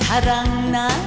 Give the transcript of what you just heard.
사랑 나